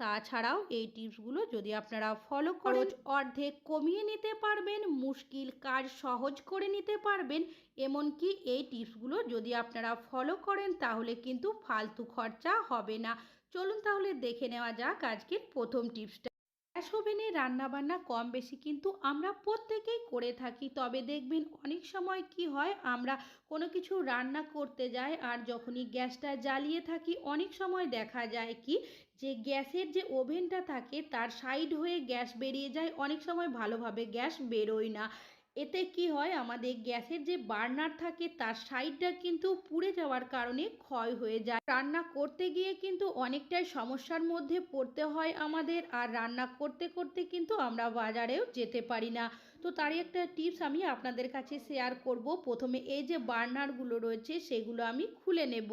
তাছাড়াও এই টিপসগুলো যদি আপনারা ফলো করেন অর্ধেক কমিয়ে নিতে পারবেন মুশকিল কাজ সহজ করে নিতে পারবেন এমনকি এই টিপসগুলো যদি আপনারা ফলো করেন তাহলে কিন্তু ফালতু খরচা হবে না। চলুন তাহলে দেখে নেওয়া যাক আজকের প্রথম টিপসটা। গ্যাস ওভেনে রান্নাবান্না কম বেশি কিন্তু আমরা প্রত্যেকেই করে থাকি তবে দেখবেন অনেক সময় কি হয় আমরা কোনো কিছু রান্না করতে যাই আর যখনই গ্যাসটা জ্বালিয়ে থাকি অনেক সময় দেখা যায় কি যে গ্যাসের যে ওভেনটা থাকে, তার সাইড হয়ে গ্যাস বেরিয়ে যায়। অনেক সময় ভালোভাবে গ্যাস বেরোয় না। এতে কি হয়? আমাদের গ্যাসের যে বার্নার থাকে, তার সাইডটা কিন্তু পুড়ে যাওয়ার কারণে ক্ষয় হয়ে যায়। রান্না করতে গিয়ে কিন্তু অনেকটাই সমস্যার মধ্যে পড়তে হয় আমাদের। আর রান্না করতে করতে কিন্তু আমরা বাজারেও যেতে পারি না। তো তারই একটা টিপস আমি আপনাদের কাছে শেয়ার করব। প্রথমে এই যে বার্নারগুলো রয়েছে, সেগুলো আমি খুলে নেব।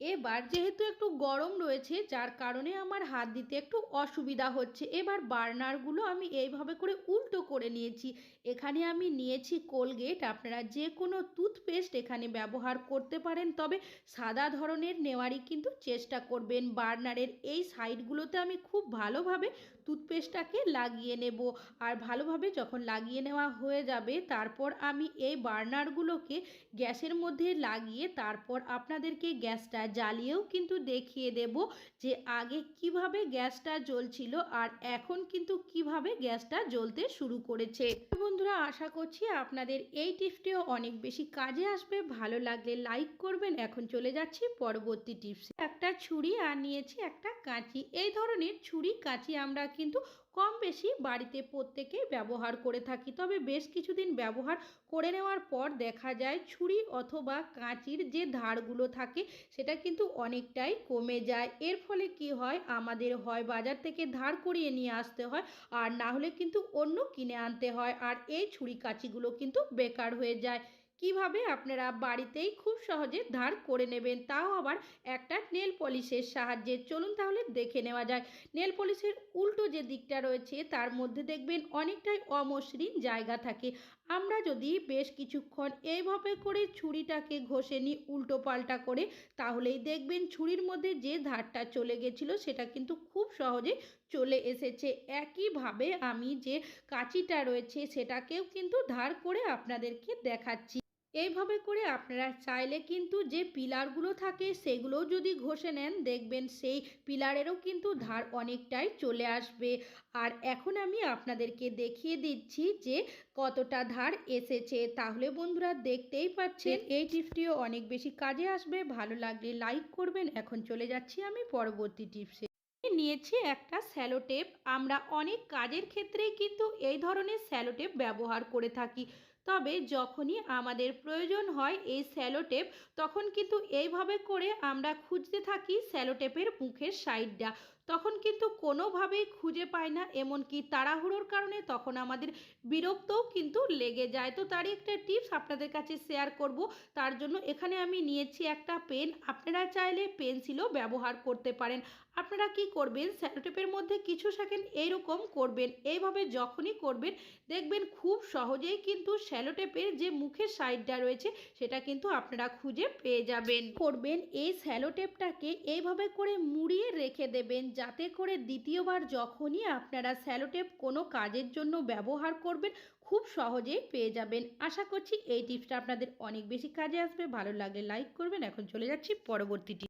এবার যেহেতু একটু গরম রয়েছে, যার কারণে আমার হাত দিতে একটু অসুবিধা হচ্ছে। এবার বার্নারগুলো আমি এইভাবে করে উল্টো করে নিয়েছি। এখানে আমি নিয়েছি কোলগেট। আপনারা যে কোনো টুথপেস্ট এখানে ব্যবহার করতে পারেন, তবে সাদা ধরনের নেওয়ারই কিন্তু চেষ্টা করবেন। বার্নারের এই সাইডগুলোতে আমি খুব ভালোভাবে টুথপেস্টটাকে লাগিয়ে নেব। আর ভালোভাবে যখন লাগিয়ে নেওয়া হয়ে যাবে, তারপর আমি এই বার্নারগুলোকে গ্যাসের মধ্যে লাগিয়ে তারপর আপনাদেরকে গ্যাসটা জ্বালিয়েও কিন্তু দেখিয়ে দেব যে আগে কীভাবে গ্যাসটা জ্বলছিল আর এখন কিন্তু কীভাবে গ্যাসটা জ্বলতে শুরু করেছে। বন্ধুরা, আশা করছি আপনাদের এই টিপসটিও অনেক বেশি কাজে আসবে। ভালো লাগলে লাইক করবেন। এখন চলে যাচ্ছি পরবর্তী টিপস। একটা ছুরি আর নিয়েছি একটা কাঁচি। এই ধরনের ছুরি কাঁচি আমরা কিন্তু কম বেশি বাড়িতে প্রত্যেকে ব্যবহার করে থাকি। তবে বেশ কিছুদিন ব্যবহার করে নেওয়ার পর দেখা যায় ছুরি অথবা কাঁচির যে ধারগুলো থাকে, সেটা কিন্তু অনেকটাই কমে যায়। এর ফলে কি হয়? আমাদের হয় বাজার থেকে ধার করিয়ে নিয়ে আসতে হয়, আর না হলে কিন্তু অন্য কিনে আনতে হয়। আর এই ছুরি কাঁচিগুলো কিন্তু বেকার হয়ে যায়। কীভাবে আপনারা বাড়িতেই খুব সহজে ধার করে নেবেন? তাও আবার একটা নেল পলিশের সাহায্যে। চলুন তাহলে দেখে নেওয়া যায়। নেল পলিশের উল্টো যে দিকটা রয়েছে, তার মধ্যে দেখবেন অনেকটাই অমসৃণ জায়গা থাকে। আমরা যদি বেশ কিছুক্ষণ এইভাবে করে ছুরিটাকে ঘষে নিই, উল্টো পাল্টা করে, তাহলেই দেখবেন ছুরির মধ্যে যে ধারটা চলে গেছিল, সেটা কিন্তু খুব সহজে চলে এসেছে। একইভাবে আমি যে কাঁচিটা রয়েছে, সেটাকেও কিন্তু ধার করে আপনাদেরকে দেখাচ্ছি। এইভাবে করে আপনারা চাইলে কিন্তু যে পিলারগুলো থাকে সেগুলোও যদি ঘষে নেন, দেখবেন সেই পিলারেরও কিন্তু ধার অনেকটাই চলে আসবে। আর এখন আমি আপনাদেরকে দেখিয়ে দিচ্ছি যে কতটা ধার এসেছে। তাহলে বন্ধুরা দেখতেই পাচ্ছেন, এই টিপসটিও অনেক বেশি কাজে আসবে। ভালো লাগলে লাইক করবেন। এখন চলে যাচ্ছি আমি পরবর্তী টিপসে। নিয়েছি একটা স্যালো টেপ। আমরা অনেক কাজের ক্ষেত্রেই কিন্তু এই ধরনের স্যালো টেপ ব্যবহার করে থাকি। তবে যখনই আমাদের প্রয়োজন হয় এই স্যালোটেপ তখন কিন্তু এইভাবে করে আমরা খুঁজতে থাকি স্যালোটেপের মুখের সাইডটা। তখন কিন্তু কোনোভাবেই খুঁজে পায় না, এমনকি তাড়াহুড়োর কারণে তখন আমাদের বিরক্তও কিন্তু লেগে যায়। তো তারই একটা টিপস আপনাদের কাছে শেয়ার করব। তার জন্য এখানে আমি নিয়েছি একটা পেন। আপনারা চাইলে পেন্সিলও ব্যবহার করতে পারেন। আপনারা কি করবেন? স্যালোটেপের মধ্যে কিছু সেকেন্ড এইরকম করবেন। এইভাবে যখনই করবেন, দেখবেন খুব সহজেই কিন্তু স্যালোটেপের যে মুখের সাইডটা রয়েছে, সেটা কিন্তু আপনারা খুঁজে পেয়ে যাবেন। করবেন এই স্যালোটেপটাকে এইভাবে করে মুড়িয়ে রেখে দেবেন, যাতে করে দ্বিতীয়বার যখনই আপনারা স্যালোটেপ কোনো কাজের জন্য ব্যবহার করবেন, খুব সহজেই পেয়ে যাবেন। আশা করছি এই টিপসটা আপনাদের অনেক বেশি কাজে আসবে। ভালো লাগলে লাইক করবেন। এখন চলে যাচ্ছি পরবর্তী টিপ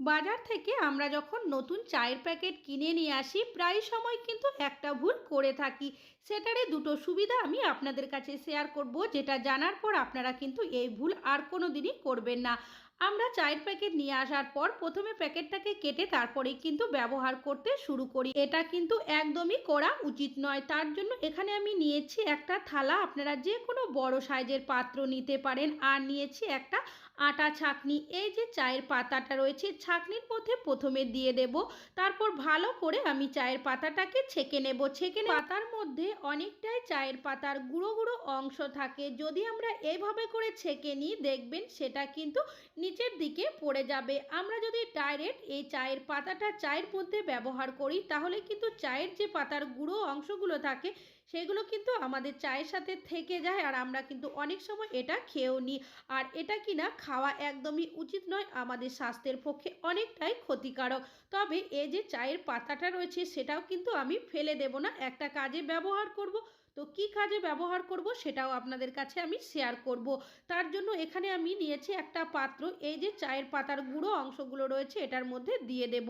বাজার থেকে আমরা যখন নতুন চায়ের প্যাকেট কিনে নিয়ে আসি, প্রায় সময় কিন্তু একটা ভুল করে থাকি। সেটারে দুটো সুবিধা আমি আপনাদের কাছে শেয়ার করব, যেটা জানার পর আপনারা কিন্তু এই ভুল আর কোনো দিনই করবেন না। আমরা চায়ের প্যাকেট নিয়ে আসার পর প্রথমে প্যাকেটটাকে কেটে তারপরেই কিন্তু ব্যবহার করতে শুরু করি। এটা কিন্তু একদমই করা উচিত নয়। তার জন্য এখানে আমি নিয়েছি একটা থালা। আপনারা যে কোনো বড় সাইজের পাত্র নিতে পারেন। আর নিয়েছি একটা আটা, ছাকনি, এই যে চায়ের পাতাটা রয়েছে, ছাকনির মধ্যে প্রথমে দিয়ে দেব। তারপর ভালো করে আমি চায়ের পাতাটাকে ছেঁকে নেব। ছেঁকে পাতার মধ্যে অনেকটাই চায়ের পাতার গুঁড়ো গুঁড়ো অংশ থাকে। যদি আমরা এইভাবে করে ছেঁকে নিই, দেখবেন সেটা কিন্তু নিচের দিকে পড়ে যাবে। আমরা যদি ডাইরেক্ট এই চায়ের পাতাটা চায়ের মধ্যে ব্যবহার করি, তাহলে কিন্তু চায়ের যে পাতার গুঁড়ো অংশগুলো থাকে সেগুলো কিন্তু আমাদের চায়ের সাথে থেকে যায় আর আমরা কিন্তু অনেক সময় এটা খেয়েও নিই আর এটা কিনা খাওয়া একদমই উচিত নয়, আমাদের স্বাস্থ্যের পক্ষে অনেকটাই ক্ষতিকারক। তবে এই যে চায়ের পাতাটা রয়েছে সেটাও কিন্তু আমি ফেলে দেব না, একটা কাজে ব্যবহার করব। তো কি কাজে ব্যবহার করব সেটাও আপনাদের কাছে আমি শেয়ার করব। তার জন্য এখানে আমি নিয়েছি একটা পাত্র, এই যে চায়ের পাতার গুঁড়ো অংশগুলো রয়েছে এটার মধ্যে দিয়ে দেব।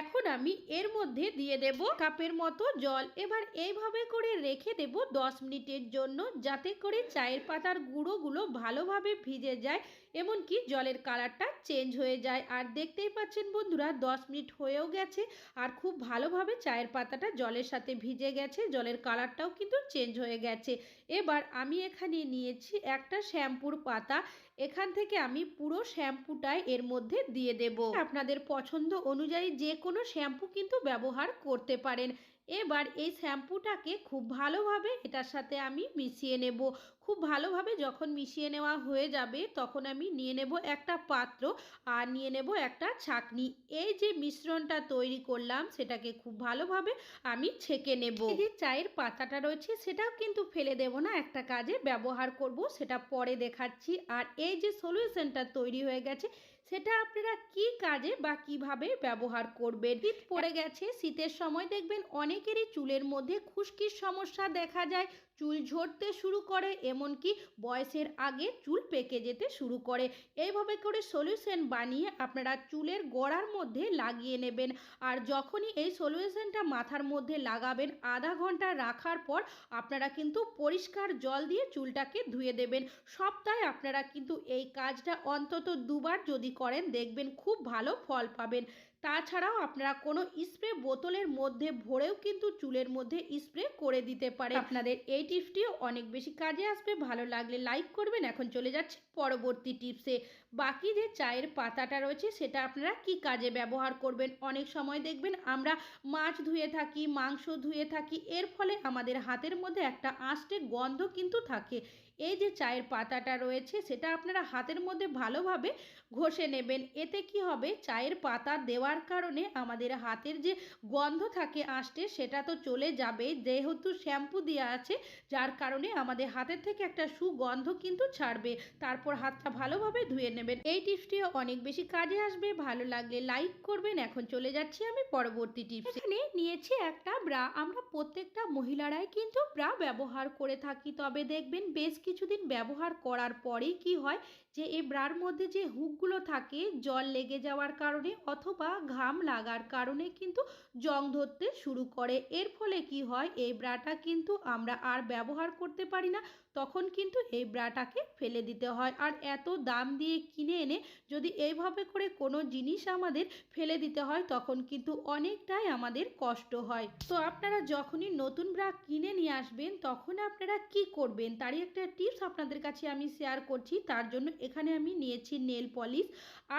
এখন আমি এর মধ্যে দিয়ে দেব কাপের মতো জল। এবার এইভাবে করে রেখে দেব দশ মিনিটের জন্য যাতে করে চায়ের পাতার গুঁড়োগুলো ভালোভাবে ভিজে যায়, এমনকি জলের কালারটা চেঞ্জ হয়ে যায়। আর দেখতেই পাচ্ছেন বন্ধুরা, দশ মিনিট হয়েও গেছে আর খুব ভালোভাবে চায়ের পাতাটা জলের সাথে ভিজে গেছে, জলের কালারটাও কিন্তু চেঞ্জ হয়ে গেছে। এবার আমি এখানে নিয়েছি একটা শ্যাম্পুর পাতা। এখান থেকে আমি পুরো শ্যাম্পুটাই এর মধ্যে দিয়ে দেব। আপনাদের পছন্দ অনুযায়ী যে কোনো শ্যাম্পু কিন্তু ব্যবহার করতে পারেন। এবার এই শ্যাম্পুটাকে খুব ভালোভাবে এটার সাথে আমি মিশিয়ে নেব। খুব ভালোভাবে যখন মিশিয়ে নেওয়া হয়ে যাবে, তখন আমি নিয়ে নেব একটা পাত্র আর নিয়ে নেব একটা ছাকনি। এই যে মিশ্রণটা তৈরি করলাম, সেটাকে খুব ভালোভাবে আমি ছেঁকে নেব। যে চায়ের পাতাটা রয়েছে, সেটাও কিন্তু ফেলে দেব না, একটা কাজে ব্যবহার করব, সেটা পরে দেখাচ্ছি। আর এই যে সলিউশনটা তৈরি হয়ে গেছে সেটা আপনারা কি কাজে বা কীভাবে ব্যবহার করবেন? শীত পড়ে গেছে শীতের সময় দেখবেন অনেকেরই চুলের মধ্যে খুশকির সমস্যা দেখা যায়। চুল ঝরতে শুরু করে, এমনকি বয়সের আগে চুল পেকে যেতে শুরু করে। এইভাবে করে সলিউশন বানিয়ে আপনারা চুলের গোড়ার মধ্যে লাগিয়ে নেবেন। আর যখনই এই সলিউশনটা মাথার মধ্যে লাগাবেন, আধা ঘণ্টা রাখার পর আপনারা কিন্তু পরিষ্কার জল দিয়ে চুলটাকে ধুয়ে দেবেন। সপ্তাহে আপনারা কিন্তু এই কাজটা অন্তত দুবার যদি করেন, দেখবেন খুব ভালো ফল পাবেন। তাছাড়াও আপনারা কোনো স্প্রে বোতলের মধ্যে ভরেও কিন্তু চুলের মধ্যে স্প্রে করে দিতে পারে আপনাদের এই টিপসটিও অনেক বেশি কাজে আসবে। ভালো লাগলে লাইক করবেন। এখন চলে যাচ্ছে পরবর্তী টিপসে। বাকি যে চায়ের পাতাটা রয়েছে, সেটা আপনারা কি কাজে ব্যবহার করবেন? অনেক সময় দেখবেন আমরা মাছ ধুয়ে থাকি, মাংস ধুয়ে থাকি, এর ফলে আমাদের হাতের মধ্যে একটা আষ্টে গন্ধ কিন্তু থাকে। এই যে চায়ের পাতাটা রয়েছে, সেটা আপনারা হাতের মধ্যে ভালোভাবে ঘষে নেবেন। এতে কি হবে? চায়ের পাতা দেওয়ার কারণে আমাদের হাতের যে গন্ধ থাকে আঁশটে সেটা তো চলে যাবে। যেহেতু শ্যাম্পু দেওয়া আছে, যার কারণে আমাদের হাতের থেকে একটা সুগন্ধ কিন্তু ছাড়বে। তারপর হাতটা ভালোভাবে ধুয়ে নেবেন। এই টিপসটিও অনেক বেশি কাজে আসবে। ভালো লাগলে লাইক করবেন। এখন চলে যাচ্ছি আমি পরবর্তী টিপস। এখানে নিয়েছি একটা ব্রা। আমরা প্রত্যেকটা মহিলারাই কিন্তু ব্রা ব্যবহার করে থাকি। তবে দেখবেন বেশ কিছুদিন ব্যবহার করার পরেই কি হয় যে এই ব্রার মধ্যে যে হুকগুলো থাকে, জল লেগে যাওয়ার কারণে অথবা ঘাম লাগার কারণে কিন্তু জং ধরতে শুরু করে। এর ফলে কি হয়, এই ব্রাটা কিন্তু আমরা আর ব্যবহার করতে পারি না, তখন কিন্তু এই ব্রাটাকে ফেলে দিতে হয়। আর এত দাম দিয়ে কিনে এনে যদি এইভাবে করে কোনো জিনিস আমাদের ফেলে দিতে হয়, তখন কিন্তু অনেকটাই আমাদের কষ্ট হয়। তো আপনারা যখনই নতুন ব্রা কিনে নিয়ে আসবেন, তখন আপনারা কি করবেন? তারই একটা টিপস আপনাদের কাছে আমি শেয়ার করছি। তার জন্য এখানে আমি নিয়েছি নেল পলিশ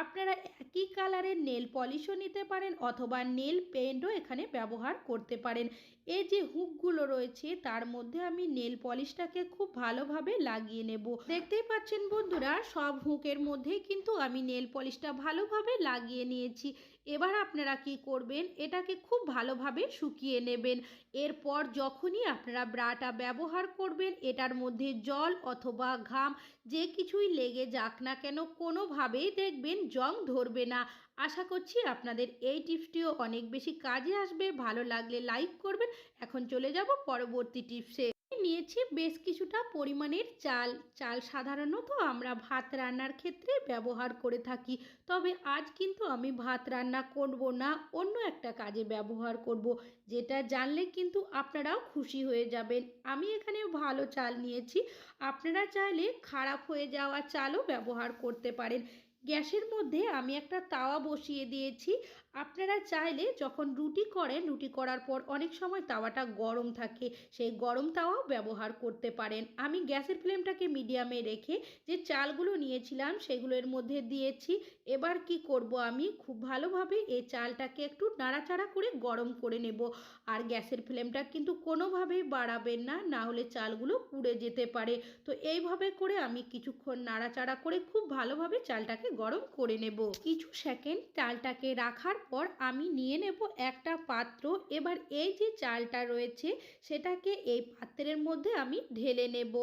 আপনারা একই কালারের নেল পলিশও নিতে পারেন অথবা নেল পেন্টও এখানে ব্যবহার করতে পারেন। এই যে হুকগুলো রয়েছে, তার মধ্যে আমি নেল পলিশটাকে খুব ভালোভাবে লাগিয়ে নেব। দেখতেই পাচ্ছেন বন্ধুরা, সব হুকের মধ্যেই কিন্তু আমি নেল পলিশটা ভালোভাবে লাগিয়ে নিয়েছি। এবার আপনারা কি করবেন, এটাকে খুব ভালোভাবে শুকিয়ে নেবেন। এরপর যখনই আপনারা ব্রাটা ব্যবহার করবেন, এটার মধ্যে জল অথবা ঘাম যে কিছুই লেগে যাক না কেন, কোনোভাবেই দেখবেন জং ধরবে না। আশা করছি আপনাদের এই টিপসটিও অনেক বেশি কাজে আসবে। ভালো লাগলে লাইক করবেন। এখন চলে যাব পরবর্তী টিপসে। নিয়েছি বেশ কিছুটা পরিমাণের চাল। চাল সাধারণত আমরা ভাত রান্নার ক্ষেত্রে ব্যবহার করে থাকি। তবে আজ কিন্তু আমি ভাত রান্না করব না, অন্য একটা কাজে ব্যবহার করব। যেটা জানলে কিন্তু আপনারাও খুশি হয়ে যাবেন। আমি এখানে ভালো চাল নিয়েছি। আপনারা চাইলে খারাপ হয়ে যাওয়া চালও ব্যবহার করতে পারেন। গ্যাসের মধ্যে আমি একটা তাওয়া বসিয়ে দিয়েছি। আপনারা চাইলে যখন রুটি করেন, রুটি করার পর অনেক সময় তাওয়াটা গরম থাকে। সেই গরম তাওয়াও ব্যবহার করতে পারেন। আমি গ্যাসের ফ্লেমটাকে মিডিয়ামে রেখে যে চালগুলো নিয়েছিলাম, সেগুলো এর মধ্যে দিয়েছি। এবার কি করব আমি? খুব ভালোভাবে এই চালটাকে একটু নাড়াচাড়া করে গরম করে নেব। আর গ্যাসের ফ্লেমটা কিন্তু কোনোভাবেই বাড়াবেন না না হলে চালগুলো পুড়ে যেতে পারে। তো এইভাবে করে আমি কিছুক্ষণ নাড়াচাড়া করে খুব ভালোভাবে চালটাকে গরম করে নেব। কিছু সেকেন্ড চালটাকে রাখার পর আমি নিয়ে নেব একটা পাত্র। এবার এই যে চালটা রয়েছে, সেটাকে এই পাত্রের মধ্যে আমি ঢেলে নেব।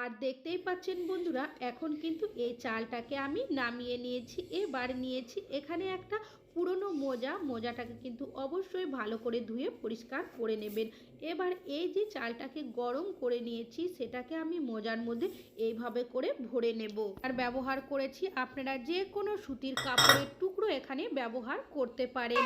আর দেখতেই পাচ্ছেন বন্ধুরা, এখন কিন্তু এই চালটাকে আমি নামিয়ে নিয়েছি। এবার নিয়েছি এখানে একটা পুরনো মোজা। মোজাটাকে কিন্তু অবশ্যই ভালো করে ধুয়ে পরিষ্কার করে নেবেন। এবার এই যে চালটাকে গরম করে নিয়েছি, সেটাকে আমি মোজার মধ্যে এইভাবে করে ভরে নেব। আর ব্যবহার করেছি আপনারা যে কোনো সুতির কাপড়ের টুকরো এখানে ব্যবহার করতে পারেন।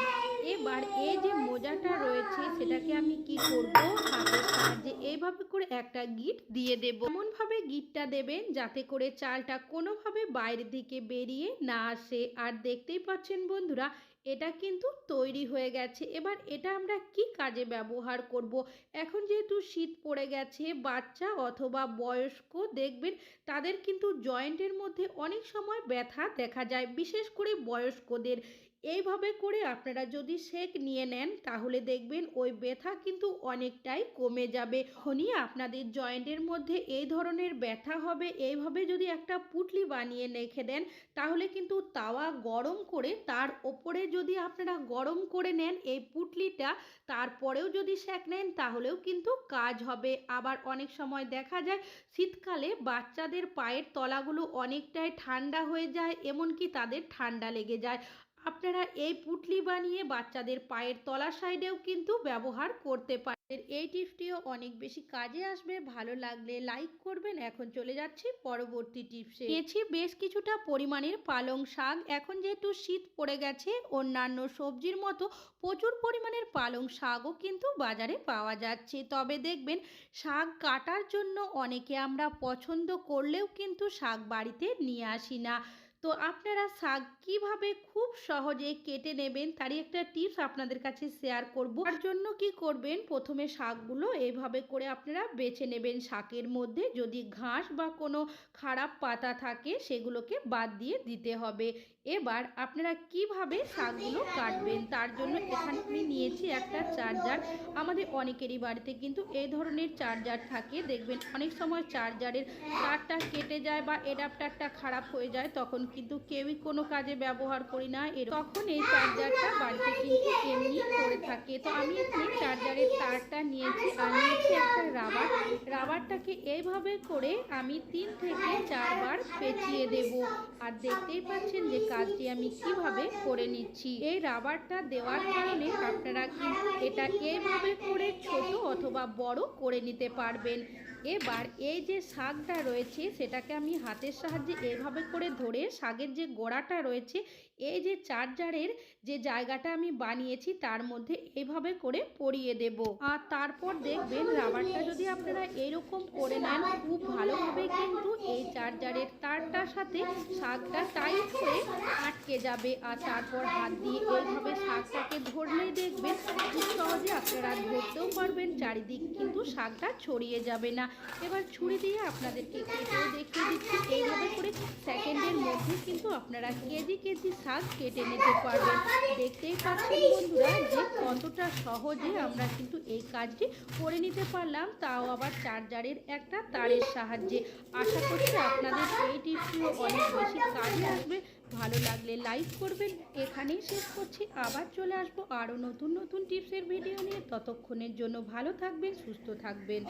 এবার এই যে মোজাটা রয়েছে, সেটাকে আমি কি করব? সাহায্যে এইভাবে করে একটা গিট দিয়ে দেব। এমনভাবে গিটটা দেবেন যাতে করে চালটা কোনোভাবে বাইরের দিকে বেরিয়ে না আসে। আর দেখতেই পাচ্ছেন বন্ধুরা এটা কিন্তু তৈরি হয়ে গেছে। এবার এটা আমরা কি কাজে ব্যবহার করব? এখন যেহেতু শীত পড়ে গেছে, বাচ্চা অথবা বয়স্ক দেখবেন তাদের কিন্তু জয়েন্টের মধ্যে অনেক সময় ব্যথা দেখা যায়, বিশেষ করে বয়স্কদের। এইভাবে করে আপনারা যদি সেক নিয়ে নেন, তাহলে দেখবেন ওই ব্যথা কিন্তু অনেকটাই কমে যাবে। খনি আপনাদের জয়েন্টের মধ্যে এই ধরনের ব্যথা হবে। এইভাবে যদি একটা পুটলি বানিয়ে রেখে দেন, তাহলে কিন্তু তাওয়া গরম করে, তার ওপরে যদি আপনারা গরম করে নেন এই পুটলিটা, তারপরেও যদি সেক নেন, তাহলেও কিন্তু কাজ হবে। আবার অনেক সময় দেখা যায়, শীতকালে বাচ্চাদের পায়ের তলাগুলো অনেকটাই ঠান্ডা হয়ে যায়, এমনকি তাদের ঠান্ডা লেগে যায়। আপনারা এই পুটলি বানিয়ে বাচ্চাদের পায়ের তলার সাইডেও কিন্তু ব্যবহার করতে পারেন। এই টিপসটিও অনেক বেশি কাজে আসবে, ভালো লাগলে লাইক করবেন। এখন চলে যাচ্ছি পরবর্তী টিপসে। পেয়েছি বেশ কিছুটা পরিমাণের পালং শাক। এখন যেহেতু শীত পড়ে গেছে, অন্যান্য সবজির মতো প্রচুর পরিমাণের পালং শাকও কিন্তু বাজারে পাওয়া যাচ্ছে। তবে দেখবেন, শাক কাটার জন্য অনেকে আমরা পছন্দ করলেও কিন্তু শাক বাড়িতে নিয়ে আসি না। তো আপনারা শাক কীভাবে খুব সহজে কেটে নেবেন তারই একটা টিপস আপনাদের কাছে শেয়ার করব। তার জন্য কি করবেন? প্রথমে শাকগুলো এইভাবে করে আপনারা বেছে নেবেন শাকের মধ্যে। যদি ঘাস বা কোনো খারাপ পাতা থাকে, সেগুলোকে বাদ দিয়ে দিতে হবে। এবার আপনারা কীভাবে শাকগুলো কাটবেন? তার জন্য এখানে আমি নিয়েছি একটা চার্জার। আমাদের অনেকেরই বাড়িতে কিন্তু এই ধরনের চার্জার থাকে। দেখবেন অনেক সময় চার্জারের তারটা কেটে যায় বা এডাপ্টারটা খারাপ হয়ে যায়, তখন কিন্তু কেউই কোনো কাজে ব্যবহার করি না এর তখন এই চার্জারটা বাড়িতে কিন্তু এমনি করে থাকে। তো আমি এখানে চার্জারের তারটা নিয়েছি, আর নিয়েছি একটা রাবার। রাবারটাকে এইভাবে করে আমি তিন থেকে চারবার পেঁচিয়ে দেব। আর দেখতেই পাচ্ছেন যে কাজটি আমি কীভাবে করে নিচ্ছি। এই রাবারটা দেওয়ার কারণে আপনারা কিন্তু এটা এইভাবে করে ছোট অথবা বড় করে নিতে পারবেন। এবার এই যে শাকটা রয়েছে, সেটাকে আমি হাতের সাহায্যে এভাবে করে ধরে শাকের যে গোড়াটা রয়েছে এই যে চার্জারের যে জায়গাটা আমি বানিয়েছি তার মধ্যে এভাবে করে পরিয়ে দেব। আর তারপর দেখবেন রাবারটা যদি আপনারা এরকম করে নেন, খুব ভালোভাবে কিন্তু এই চার্জারের তারটার সাথে শাকটা টাইট হয়ে আটকে যাবে। আর তারপর হাত দিয়ে এইভাবে শাকটাকে ধরলেই দেখবেন খুব সহজে আপনারা ধরতেও পারবেন, চারিদিক কিন্তু শাকটা ছড়িয়ে যাবে না। এবার ছুরি দিয়ে আপনাদেরকে কেটেও দেখিয়ে দিচ্ছি, এইভাবে করে সেকেন্ডের মধ্যে কিন্তু আপনারা কেজি কেজি শাক কেটে নিতে পারবেন। দেখতেই পাচ্ছেন বন্ধুরা যে কতটা সহজে আমরা কিন্তু এই কাজটি করে নিতে পারলাম, তাও আবার চার্জারের একটা তারের সাহায্যে। আশা করছি আপনাদের এই টিপসটিও অনেক বেশি কাজে আসবে। ভালো লাগলে লাইক করবেন। এখানেই শেষ করছি। আবার চলে আসব আরও নতুন নতুন টিপসের ভিডিও নিয়ে। ততক্ষণের জন্য ভালো থাকবেন, সুস্থ থাকবেন।